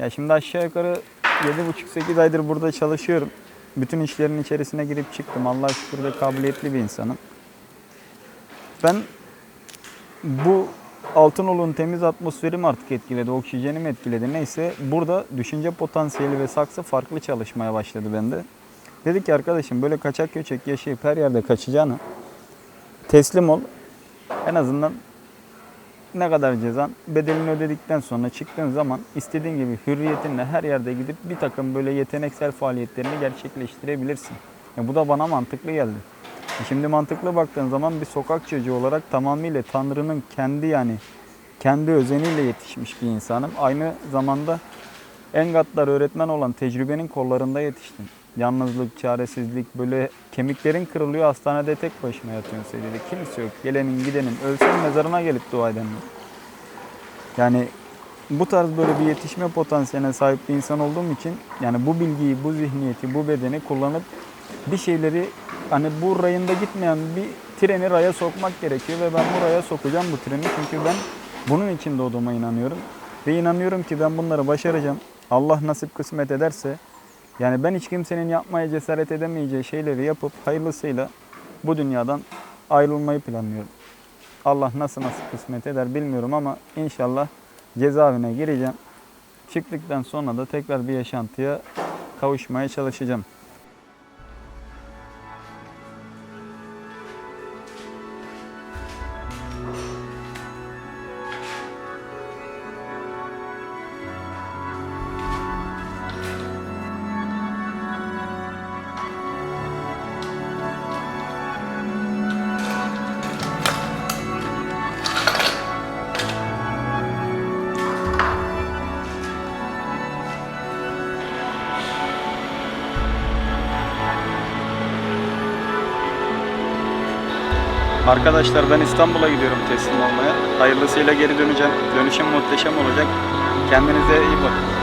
Ya şimdi aşağı yukarı 7,5-8 aydır burada çalışıyorum. Bütün işlerin içerisine girip çıktım. Allah'a şükür de kabiliyetli bir insanım. Ben bu Altınoluk'un temiz atmosferi mi artık etkiledi, oksijeni mi etkiledi neyse burada düşünce potansiyeli ve saksı farklı çalışmaya başladı bende. Dedi ki arkadaşım böyle kaçak göçek yaşayıp her yerde kaçacağını teslim ol. En azından ne kadar cezan bedelini ödedikten sonra çıktığın zaman istediğin gibi hürriyetinle her yerde gidip bir takım böyle yeteneksel faaliyetlerini gerçekleştirebilirsin. Ya bu da bana mantıklı geldi. E Şimdi mantıklı baktığın zaman bir sokak çocuğu olarak tamamıyla Tanrı'nın kendi yani kendi özeniyle yetişmiş bir insanım. Aynı zamanda en gaddar öğretmen olan tecrübenin kollarında yetiştim. Yalnızlık, çaresizlik, böyle kemiklerin kırılıyor hastanede tek başına yatıyorsun seride. Kimse yok. Gelenin gidenin. Ölsen mezarına gelip dua edenler. Yani bu tarz böyle bir yetişme potansiyeline sahip bir insan olduğum için yani bu bilgiyi, bu zihniyeti, bu bedeni kullanıp bir şeyleri hani bu rayında gitmeyen bir treni raya sokmak gerekiyor ve ben bu raya sokacağım bu treni çünkü ben bunun için doğduğuma inanıyorum. Ve inanıyorum ki ben bunları başaracağım. Allah nasip kısmet ederse yani ben hiç kimsenin yapmaya cesaret edemeyeceği şeyleri yapıp hayırlısıyla bu dünyadan ayrılmayı planlıyorum. Allah nasıl nasıl kısmet eder bilmiyorum ama inşallah cezaevine gireceğim. Çıktıktan sonra da tekrar bir yaşantıya kavuşmaya çalışacağım. Arkadaşlar ben İstanbul'a gidiyorum teslim olmaya. Hayırlısıyla geri döneceğim. Dönüşüm muhteşem olacak. Kendinize iyi bakın.